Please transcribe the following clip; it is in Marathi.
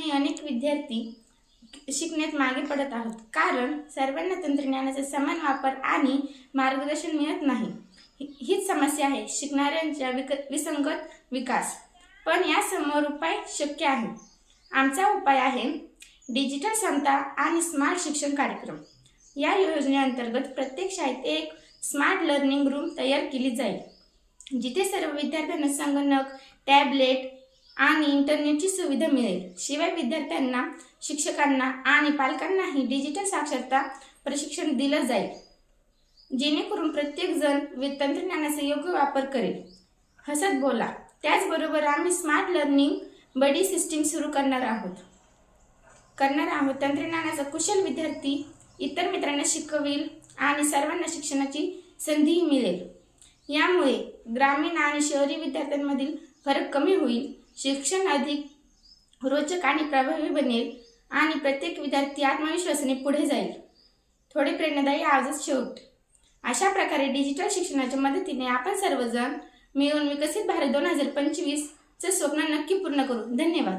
अजूनही अनेक विद्यार्थी शिकण्यात मागे पडत आहोत. कारण सर्वांना तंत्रज्ञानाचा समान वापर आणि मार्गदर्शन मिळत नाही. हीच समस्या आहे शिकणाऱ्यांच्या विक विसंगत विकास. पण यासमोर उपाय शक्य आहे. आमचा उपाय आहे डिजिटल समता आणि स्मार्ट शिक्षण कार्यक्रम. या योजनेअंतर्गत प्रत्येक शाळेत एक स्मार्ट लर्निंग रूम तयार केली जाईल. जिथे सर्व विद्यार्थ्यांना संगणक टॅबलेट आणि इंटरनेटची सुविधा मिळेल. शिवाय विद्यार्थ्यांना शिक्षकांना आणि पालकांनाही डिजिटल साक्षरता प्रशिक्षण दिलं जाईल. जेणेकरून प्रत्येकजण तंत्रज्ञानाचा योग्य वापर करेल. हसत बोला. त्याचबरोबर आम्ही स्मार्ट लर्निंग बडी सिस्टीम सुरू करणार आहोत. करणार आहोत तंत्रज्ञानाचा कुशल विद्यार्थी इतर मित्रांना शिकवेल आणि सर्वांना शिक्षणाची संधीही मिळेल. यामुळे ग्रामीण आणि शहरी विद्यार्थ्यांमधील फरक कमी होईल. शिक्षण अधिक रोचक आणि प्रभावी बनेल आणि प्रत्येक विद्यार्थी आत्मविश्वासाने पुढे जाईल. थोडे प्रेरणादायी आजच शेवट. अशा प्रकारे डिजिटल शिक्षणाच्या मदतीने आपण सर्वजण मिळून विकसित भारत दोन हजार पंचवीसचं स्वप्न नक्की पूर्ण करू. धन्यवाद.